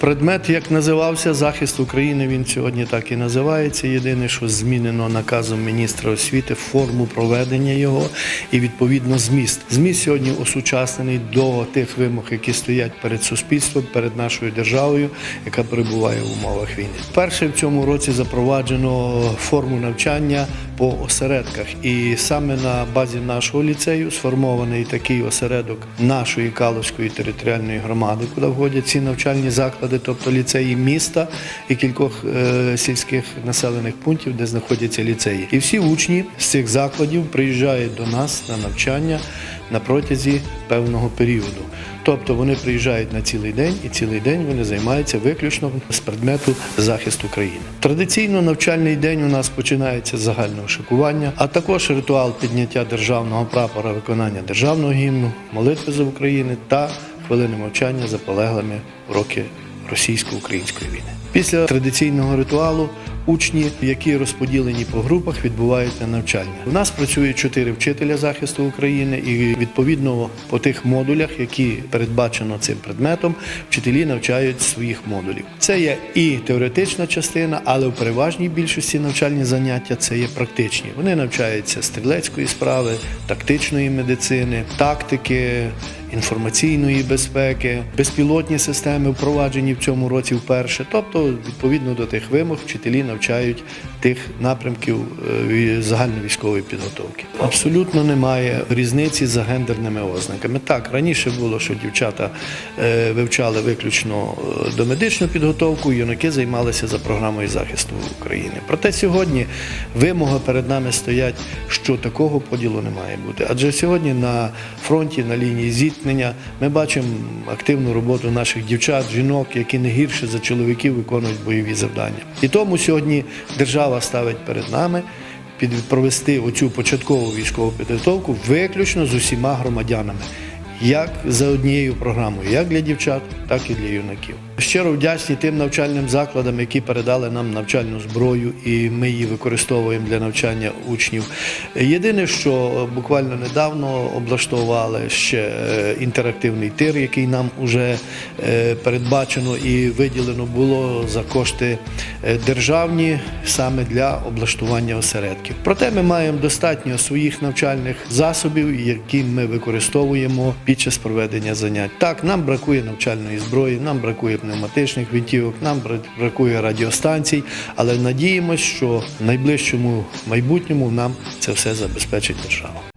Предмет, як називався захист України, він сьогодні так і називається. Єдине, що змінено наказом міністра освіти форму проведення його і відповідно зміст. Зміст сьогодні осучаснений до тих вимог, які стоять перед суспільством, перед нашою державою, яка перебуває в умовах війни. Перше в цьому році запроваджено форму навчання по осередках, і саме на базі нашого ліцею сформований такий осередок нашої Каловської територіальної громади, куди входять ці навчальні заклади, тобто ліцеї міста і кількох е, сільських населених пунктів, де знаходяться ліцеї. І всі учні з цих закладів приїжджають до нас на навчання на протязі певного періоду. Тобто вони приїжджають на цілий день, і цілий день вони займаються виключно з предмету захисту країни. Традиційно навчальний день у нас починається з загального шикування, а також ритуал підняття державного прапора, виконання державного гімну, молитви за Україну та хвилини мовчання за полеглими роки російсько-української війни. Після традиційного ритуалу учні, які розподілені по групах, відбувають на навчання. У нас працює чотири вчителя захисту України, і відповідно по тих модулях, які передбачено цим предметом, вчителі навчають своїх модулів. Це є і теоретична частина, але в переважній більшості навчальні заняття це є практичні. Вони навчаються стрілецької справи, тактичної медицини, тактики інформаційної безпеки, безпілотні системи впроваджені в цьому році вперше. Тобто, відповідно до тих вимог, вчителі навчають тих напрямків е, ві- загальновійськової підготовки. Абсолютно немає різниці за гендерними ознаками. Так, раніше було, що дівчата е, вивчали виключно е, домедичну підготовку, юнаки займалися за програмою захисту України. Проте сьогодні вимоги перед нами стоять, що такого поділу не має бути. Адже сьогодні на фронті, на лінії зіткнення, ми бачимо активну роботу наших дівчат, жінок, які не гірше за чоловіків виконують бойові завдання. І тому сьогодні держава ставить перед нами під провести оцю початкову військову підготовку виключно з усіма громадянами. Як за однією програмою, як для дівчат, так і для юнаків. Щиро вдячні тим навчальним закладам, які передали нам навчальну зброю, і ми її використовуємо для навчання учнів. Єдине, що буквально недавно облаштували ще е, інтерактивний тир, який нам вже передбачено і виділено було за кошти е, державні саме для облаштування осередків. Проте ми маємо достатньо своїх навчальних засобів, які ми використовуємо під час проведення занять. Так, нам бракує навчальної зброї, нам бракує пневматичних гвинтівок, нам бра- бракує радіостанцій, але надіємося, що в найближчому майбутньому нам це все забезпечить держава.